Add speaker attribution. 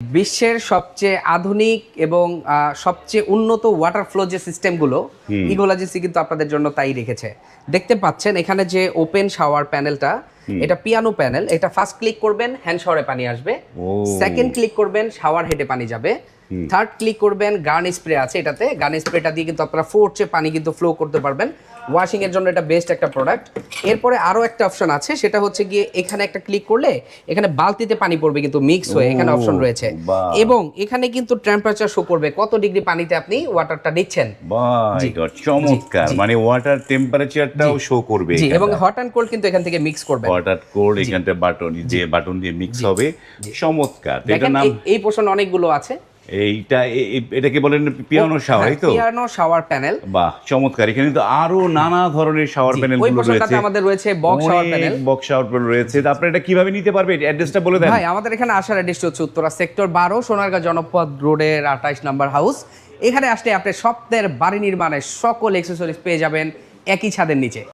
Speaker 1: বিশ্বের সবচেয়ে আধুনিক এবং সবচেয়ে উন্নত ওয়াটার ফ্লো যে সিস্টেমগুলো ইগোলজিসি কিন্তু আপনাদের জন্য তাই রেখেছে। দেখতে পাচ্ছেন এখানে যে ওপেন শাওয়ার প্যানেলটা এটা পিয়ানো প্যানেল এটা ফার্স্ট ক্লিক করবেন হ্যান্ড শাওয়ারে পানি আসবে। সেকেন্ড ক্লিক করবেন শাওয়ার হেডে পানি যাবে। থার্ড ক্লিক করবেন গান স্প্রে আছে এটাতে। গান স্প্রেটা দিয়ে কিন্তু আপনারা ফোর্চে পানি কিন্তু ফ্লো করতে পারবেন। ওয়াশিং এর জন্য এটা বেস্ট একটা প্রোডাক্ট এরপরে আরও একটা অপশন আছে সেটা হচ্ছে গিয়ে এখানে একটা ক্লিক করলে এখানে বালতিতে পানি পড়বে কিন্তু মিক্স হয়ে এখানে অপশন রয়েছে। এবং এখানে কিন্তু টেম্পারেচার শো করবে কত ডিগ্রি পানিতে আপনি ওয়াটারটা
Speaker 2: গড চমৎকার। মানে ওয়াটার টেম্পারেচারটাও শো করবে
Speaker 1: এবং হট অ্যান্ড কোল্ড কিন্তু এখান থেকে মিক্স করবে।
Speaker 2: ওয়াটার কোল্ড এখানটা বাটন যে বাটন দিয়ে মিক্স হবে। চমৎকার।
Speaker 1: দেখেন
Speaker 2: নাম
Speaker 1: এই- এই পোর্শন অনেকগুলো আছে।
Speaker 2: এইটা এ- এ- এটাকে বলেন পিয়ানো শাওয়ার তো?
Speaker 1: Piano shower panel.
Speaker 2: বাহ চমৎকার এখানে তো আরও নানা ধরনের শাওয়ার প্যানেল রয়েছে।
Speaker 1: আমাদের রয়েছে box shower panel.
Speaker 2: Box shower panel রয়েছে। তো আপনারা এটা কীভাবে নিতে পারবে অ্যাড্রেসটা বলে দেন।
Speaker 1: ভাই আমাদের এখানে আসার অ্যাড্রেস হচ্ছে উত্তরা সেক্টর বারো সোনারগাঁ জনপদ রোডের আঠাইশ নাম্বার হাউস। এখানে আসলে আপনি স্বপ্নের বাড়ি নির্মাণের সকল এক্সেসরিজ পেয়ে যাবেন একই ছাদের নিচে।